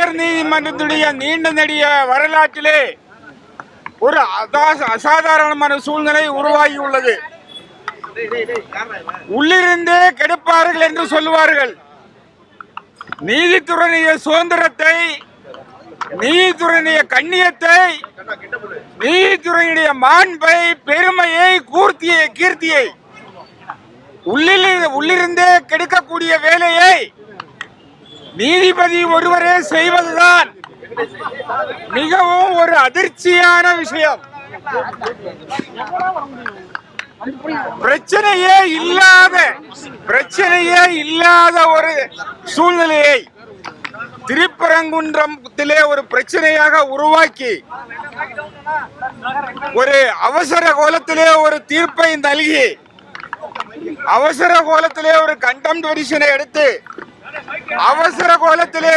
உயர் நீதிமன்றத்துடைய நீண்ட நெடிய வரலாற்றிலே ஒரு அசாதாரணமான சூழ்நிலை உருவாகி உள்ளது உள்ளிருந்தே கெடுப்பார்கள் என்று சொல்லுவார்கள். நீதித்துறையினுடைய சுதந்திரத்தை நீதித்துறையினுடைய கண்ணியத்தை நீதித்துறையினுடைய மாண்பை பெருமையை கூர்த்தியை கீர்த்தியை உள்ளில் உள்ளிருந்தே கெடுக்கக்கூடிய வேலையை நீதிபதி ஒருவரே செய்வதுதான் மிகவும் ஒரு அதிர்ச்சியான விஷயம். பிரச்சனையே இல்லாத பிரச்சனையே இல்லாத ஒரு சூழ்நிலையை திருப்பரங்குன்றத்திலே ஒரு பிரச்சனையாக உருவாக்கி ஒரு அவசர கோலத்திலே ஒரு தீர்ப்பை நல்கி அவசர கோலத்திலே ஒரு கண்டம் எடுத்து அவசர கோலத்திலே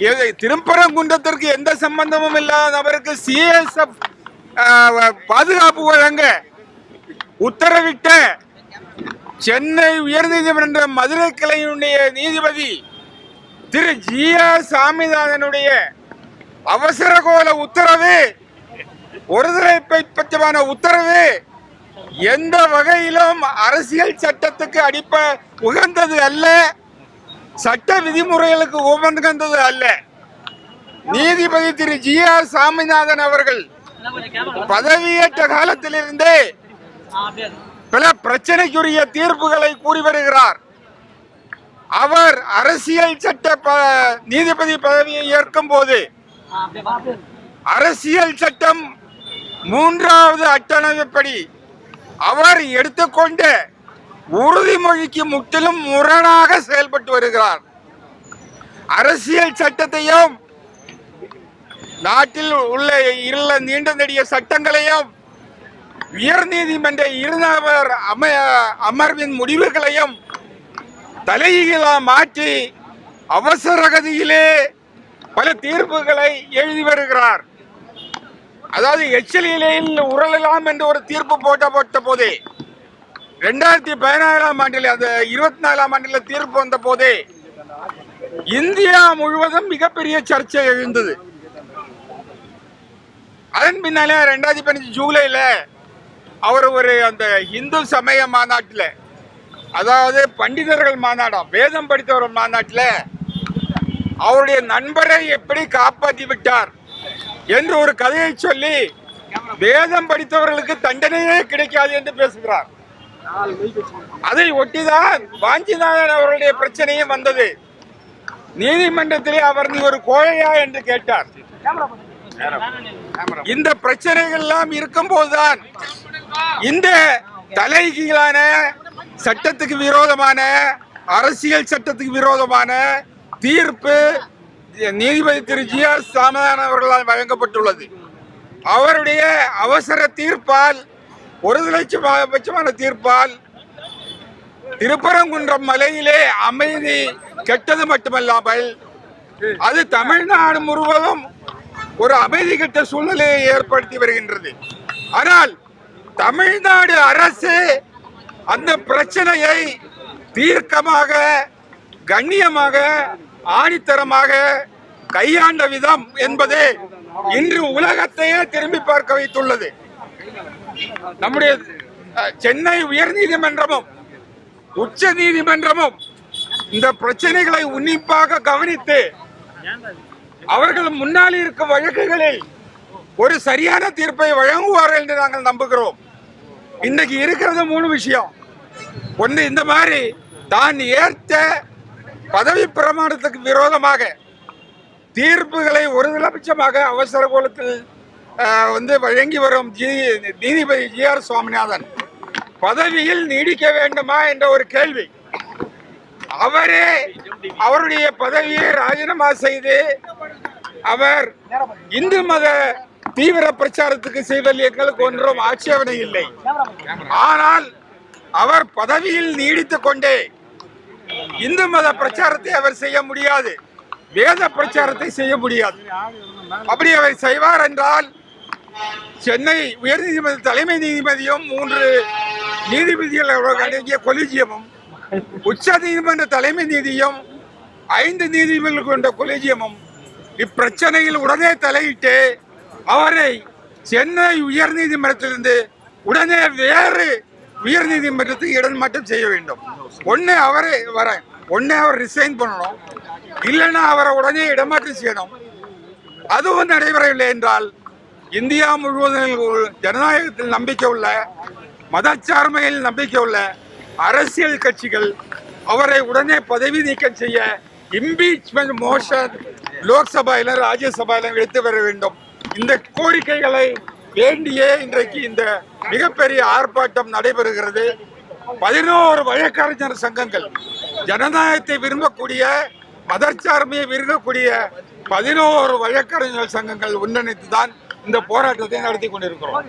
எது- திருப்பரங்குன்றத்திற்கு எந்த சம்பந்தமும் இல்லாத நபருக்கு சிஎஸ்எஃப் பாதுகாப்பு வழங்க உத்தரவிட்ட சென்னை உயர்நீதிமன்ற மதுரை கிளையினுடைய நீதிபதி திரு ஜி ஆர் சாமிநாதனுடைய அவசர கோல உத்தரவு ஒருதலை பட்சமான உத்தரவு எந்த வகையிலும் அரசியல் சட்டத்துக்கு அடிப்ப உகந்தது அல்ல. சட்ட விதிமுறைகளுக்கு உகந்தது அல்ல. நீதிபதி திரு ஜி ஆர் சாமிநாதன் அவர்கள் பதவியேற்ற காலத்திலிருந்தே பல பிரச்சனைக்குரிய தீர்ப்புகளை கூறி வருகிறார். அவர் அரசியல் சட்ட ப- நீதிபதி பதவியை ஏற்கும் போது அரசியல் சட்டம் மூன்றாவது அட்டணவிப்படி அவர் எடுத்துக்கொண்ட உறுதிமொழிக்கு முற்றிலும் முரணாக செயல்பட்டு வருகிறார். அரசியல் சட்டத்தையும் நாட்டில் உள்ள இருள நீண்ட நெடிய சட்டங்களையும் உயர் நீதிமன்ற இருநபர் அம அமர்வின் முடிவுகளையும் தலையீழா மாற்றி அவசர கதியிலே பல தீர்ப்புகளை எழுதி வருகிறார். அதாவது எச்சலிலையில் உரளலாம் என்று ஒரு தீர்ப்பு போட்ட போட்ட போதே ரெண்டாயிரத்தி பதினாறாம் ஆண்டில் அந்த இருபத்தி நாலாம் ஆண்டில் தீர்ப்பு வந்த போதே இந்தியா முழுவதும் மிகப்பெரிய சர்ச்சை எழுந்தது. அதன் பின்னாலே ரெண்டாயிரத்தி பதினஞ்சு ஜூலையில் அவர் ஒரு அந்த இந்து சமய மாநாட்டில் அதாவது பண்டிதர்கள் மாநாடம் வேதம் படித்தவர் மாநாட்டில் அவருடைய நண்பரை எப்படி காப்பாற்றி விட்டார் என்று ஒரு கதையை சொல்லி வேதம் படித்தவர்களுக்கு தண்டனையே கிடைக்காது என்று பேசுகிறார். அதை ஒட்டிதான் வாஞ்சிநாதன் அவருடைய பிரச்சனையும் வந்தது. நீதிமன்றத்திலே அவர் நீ ஒரு கோழையா என்று கேட்டார். இந்த பிரச்சனைகள் எல்லாம் இருக்கும் போதுதான் இந்த தலைகீழான சட்டத்துக்கு விரோதமான அரசியல் சட்டத்துக்கு விரோதமான தீர்ப்பு நீதிபதி திரு ஜி ஆர் சாமிநாதன் அவர்களால் வழங்கப்பட்டுள்ளது. அவருடைய அவசர தீர்ப்பால் ஒரு லட்சம் பட்சமான தீர்ப்பால் திருப்பரங்குன்றம் மலையிலே அமைதி கெட்டது மட்டுமல்லாமல் அது தமிழ்நாடு முழுவதும் ஒரு அமைதி கெட்ட சூழ்நிலையை ஏற்படுத்தி வருகின்றது. ஆனால் தமிழ்நாடு அரசு அந்த பிரச்சனையை தீர்க்கமாக கண்ணியமாக ஆணித்தரமாக கையாண்ட விதம் என்பது இன்று உலகத்தையே திரும்பி பார்க்க வைத்துள்ளது. நம்முடைய சென்னை உயர் நீதிமன்றமும் உச்ச நீதிமன்றமும் இந்த பிரச்சனைகளை உன்னிப்பாக கவனித்து அவர்கள் முன்னால் இருக்கும் வழக்குகளில் ஒரு சரியான தீர்ப்பை வழங்குவார்கள் என்று நாங்கள் நம்புகிறோம். இன்னைக்கு இருக்கிறது மூணு விஷயம். ஒன்று இந்த மாதிரி தான் ஏற்ற பதவி பிரமாணத்துக்கு விரோதமாக தீர்ப்புகளை ஒரு லட்சமாக அவசர கோலத்தில் வந்து வழங்கி வரும் ஜி நீதிபதி ஜி ஆர் சுவாமிநாதன். பதவியில் நீடிக்க வேண்டுமா என்ற ஒரு கேள்வி. அவரே அவருடைய பதவியை ராஜினாமா செய்து அவர் இந்து மத தீவிர பிரச்சாரத்துக்கு செய்வதில் எங்களுக்கு ஒன்றும் ஆட்சேபனை இல்லை. ஆனால் அவர் பதவியில் நீடித்துக் கொண்டே இந்து மத பிரச்சாரத்தை அவர் செய்ய முடியாது. வேத பிரச்சாரத்தை செய்ய முடியாது. அப்படி அவர் செய்வார் என்றால் சென்னை உயர்நீதிமன்ற தலைமை நீதிபதியும் மூன்று நீதிபதிகள் அடங்கிய கொலிஜியமும் உச்ச நீதிமன்ற தலைமை நீதியும் ஐந்து நீதிபதிகள் கொண்ட கொலிஜியமும் இப்பிரச்சனையில் உடனே தலையிட்டு அவரை சென்னை உயர்நீதிமன்றத்திலிருந்து உடனே வேறு உயர்நீதிமன்றத்துக்கு இடமாற்றம் செய்ய வேண்டும். ஒண்ணு அவரே வர ஒண்ணு அவர் ரிசைன் பண்ணணும். இல்லைன்னா அவரை உடனே இடமாற்றம் செய்யணும். அதுவும் நடைபெறவில்லை என்றால் இந்தியா முழுவதும் ஒரு ஜனநாயகத்தில் நம்பிக்கை உள்ள மதச்சார்மையில் நம்பிக்கை உள்ள அரசியல் கட்சிகள் அவரை உடனே பதவி நீக்கம் செய்ய இம்பீச்மெண்ட் மோஷன் லோக்சபாயிலும் ராஜ்யசபாயிலும் எடுத்து வர வேண்டும். இந்த கோரிக்கைகளை வேண்டியே இன்றைக்கு இந்த மிகப்பெரிய ஆர்ப்பாட்டம் நடைபெறுகிறது. பதினோரு வழக்கறிஞர் சங்கங்கள் ஜனநாயகத்தை விரும்பக்கூடிய மதச்சார்மையை விரும்பக்கூடிய பதினோரு வழக்கறிஞர் சங்கங்கள் ஒன்றிணைத்து தான் இந்த போராட்டத்தை நடத்தி கொண்டிருக்கிறோம்.